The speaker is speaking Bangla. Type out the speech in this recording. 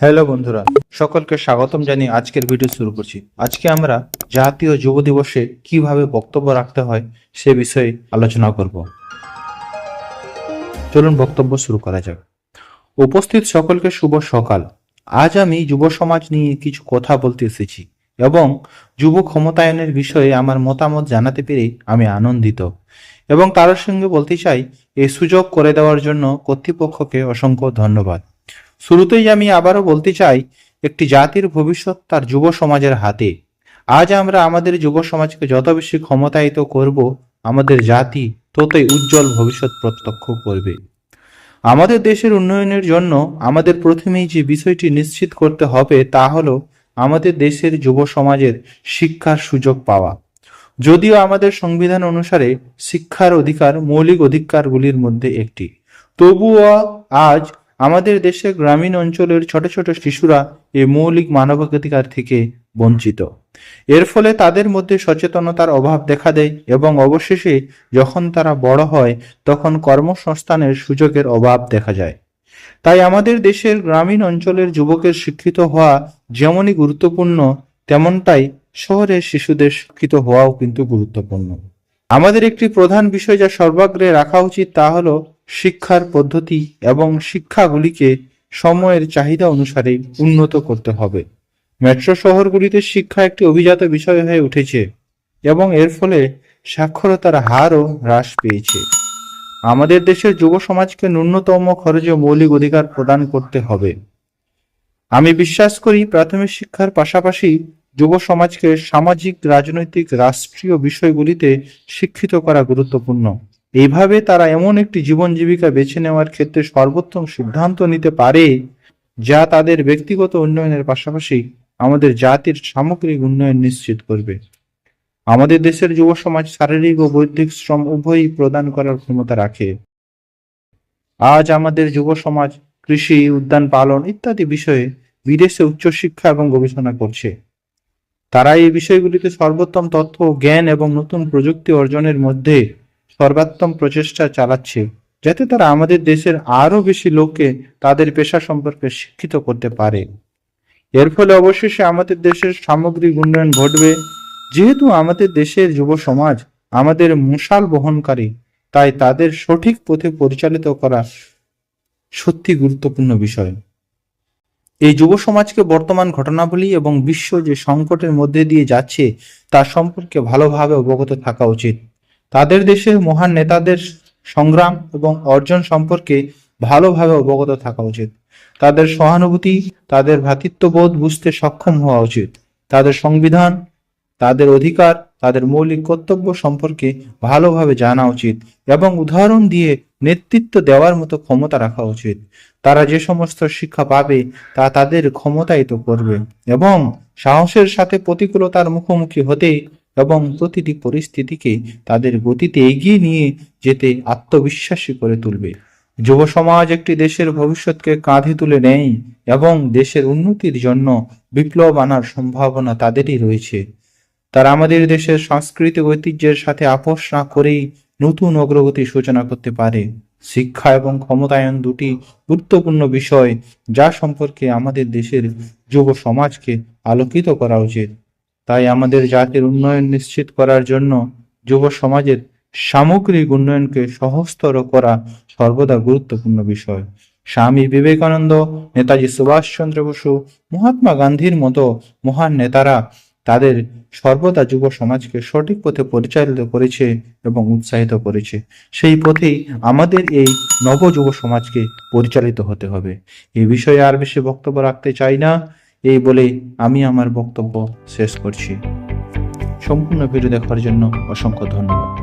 হ্যালো বন্ধুরা, সকলকে স্বাগতম জানিয়ে আজকের ভিডিও শুরু করছি। আজকে আমরা জাতীয় যুব দিবসে কীভাবে বক্তব্য রাখতে হয় সে বিষয়ে আলোচনা করব। চলুন বক্তব্য শুরু করা যাক। উপস্থিত সকলকে শুভ সকাল। আজ আমি যুব সমাজ নিয়ে কিছু কথা বলতে এসেছি এবং যুব ক্ষমতায়নের বিষয়ে আমার মতামত জানাতে পেরে আমি আনন্দিত এবং তার সঙ্গে বলতে চাই এই সুযোগ করে দেওয়ার জন্য কর্তৃপক্ষকে অসংখ্য ধন্যবাদ। শুরুতেই আমি আবারও বলতে চাই, একটি জাতির ভবিষ্যৎ তার যুব সমাজের হাতে। আজ আমরা আমাদের যুব সমাজকে যত বেশি ক্ষমতায়িত করব, আমাদের জাতি ততই উজ্জ্বল ভবিষ্যৎ প্রত্যক্ষ করবে। আমাদের দেশের উন্নয়নের জন্য আমাদের প্রথমেই যে বিষয়টি নিশ্চিত করতে হবে, তা হলো আমাদের দেশের যুব সমাজের শিক্ষার সুযোগ পাওয়া। যদিও আমাদের সংবিধান অনুসারে শিক্ষার অধিকার মৌলিক অধিকারগুলির মধ্যে একটি, তবুও আজ আমাদের দেশে গ্রামীণ অঞ্চলের ছোট ছোট শিশুরা এই মৌলিক মানবাধিকার থেকে বঞ্চিত। এর ফলে তাদের মধ্যে সচেতনতার অভাব দেখা দেয় এবং অবশেষে যখন তারা বড় হয়, তখন কর্মসংস্থানের সুযোগের অভাব দেখা যায়। তাই আমাদের দেশের গ্রামীণ অঞ্চলের যুবকের শিক্ষিত হওয়া যেমনই গুরুত্বপূর্ণ, তেমনটাই শহরের শিশুদের শিক্ষিত হওয়াও কিন্তু গুরুত্বপূর্ণ। আমাদের একটি প্রধান বিষয় যা সর্বাগ্রে রাখা উচিত তা হলো শিক্ষার পদ্ধতি এবং শিক্ষাগুলিকে সময়ের চাহিদা অনুসারে উন্নত করতে হবে। মেট্রো শহরগুলিতে শিক্ষা একটি অভিজাত বিষয় হয়ে উঠেছে এবং এর ফলে সাক্ষরতার হারও হ্রাস পেয়েছে। আমাদের দেশের যুব সমাজকে ন্যূনতম খরচে মৌলিক অধিকার প্রদান করতে হবে। আমি বিশ্বাস করি প্রাথমিক শিক্ষার পাশাপাশি যুব সমাজকে সামাজিক, রাজনৈতিক, রাষ্ট্রীয় বিষয়গুলিতে শিক্ষিত করা গুরুত্বপূর্ণ। এইভাবে তারা এমন একটি জীবন জীবিকা বেছে নেওয়ার ক্ষেত্রে সর্বোত্তম সিদ্ধান্ত নিতে পারে যা তাদের ব্যক্তিগত উন্নয়নের পাশাপাশি আমাদের জাতির সামগ্রিক উন্নয়ন নিশ্চিত করবে। আমাদের দেশের যুব সমাজ শারীরিক ও বৌদ্ধিক শ্রম উভয়ই প্রদান করার ক্ষমতা রাখে। আজ আমাদের যুব সমাজ, কৃষি, উদ্যান পালন ইত্যাদি বিষয়ে বিদেশে উচ্চশিক্ষা এবং গবেষণা করছে। তারা এই বিষয়গুলিতে সর্বোত্তম তথ্য, জ্ঞান এবং নতুন প্রযুক্তি অর্জনের মধ্যে সর্বোত্তম প্রচেষ্টা চালাচ্ছে, যাতে তারা আমাদের দেশের আরও বেশি লোককে তাদের পেশা সম্পর্কে শিক্ষিত করতে পারে। এর ফলে অবশেষে আমাদের দেশের সামগ্রিক উন্নয়ন ঘটবে। যেহেতু আমাদের দেশের যুব সমাজ আমাদের মশাল বহনকারী, তাই তাদের সঠিক পথে পরিচালিত করা সত্যি গুরুত্বপূর্ণ বিষয়। এই যুব সমাজকে বর্তমান ঘটনাবলী এবং বিশ্ব যে সংকটের মধ্যে দিয়ে যাচ্ছে তার সম্পর্কে ভালোভাবে অবগত থাকা উচিত। তাদের দেশের মহান নেতাদের সংগ্রাম এবং অর্জন সম্পর্কে ভালোভাবে অবগত থাকা উচিত। তাদের সহানুভূতি, তাদের ভ্রাতৃত্ববোধ বুঝতে সক্ষম হওয়া উচিত। তাদের সংবিধান, তাদের অধিকার, তাদের মৌলিক কর্তব্য সম্পর্কে ভালোভাবে জানা উচিত এবং উদাহরণ দিয়ে নেতৃত্ব দেওয়ার মতো ক্ষমতা রাখা উচিত। তারা যে সমস্ত শিক্ষা পাবে তা তাদের ক্ষমতায়িত করবে এবং সাহসের সাথে প্রতিকূলতার মুখোমুখি হতে এবং প্রতিটি পরিস্থিতিকে তাদের গতিতে এগিয়ে নিয়ে যেতে আত্মবিশ্বাসী করে তুলবে। যুব সমাজ একটি দেশের ভবিষ্যৎকে কাঁধে তুলে নেয় এবং দেশের উন্নতির জন্য বিপ্লব আনার সম্ভাবনা তাদেরই রয়েছে। তারা আমাদের দেশের সাংস্কৃতিক ঐতিহ্যের সাথে আপোষ না করেই নতুন অগ্রগতি সূচনা করতে পারে। শিক্ষা এবং ক্ষমতায়ন দুটি গুরুত্বপূর্ণ বিষয় যা সম্পর্কে আমাদের দেশের যুব সমাজকে আলোকিত করা উচিত। তাই আমাদের জাতির উন্নয়ন নিশ্চিত করার জন্য যুব সমাজের সামগ্রিক উন্নয়নকে সহজতর করা সর্বদা গুরুত্বপূর্ণ বিষয়। স্বামী বিবেকানন্দ, নেতাজি সুভাষচন্দ্র বসু, মহাত্মা গান্ধীর মতো মহান নেতারা তাদের সর্বদা যুব সমাজকে সঠিক পথে পরিচালিত করেছে এবং উৎসাহিত করেছে। সেই পথেই আমাদের এই নব যুব সমাজকে পরিচালিত হতে হবে। এই বিষয়ে আর বেশি বক্তব্য রাখতে চাই না। এই বলেই আমি আমার বক্তব্য শেষ করছি। সম্পূর্ণ ভিডিও দেখার জন্য অসংখ্য ধন্যবাদ।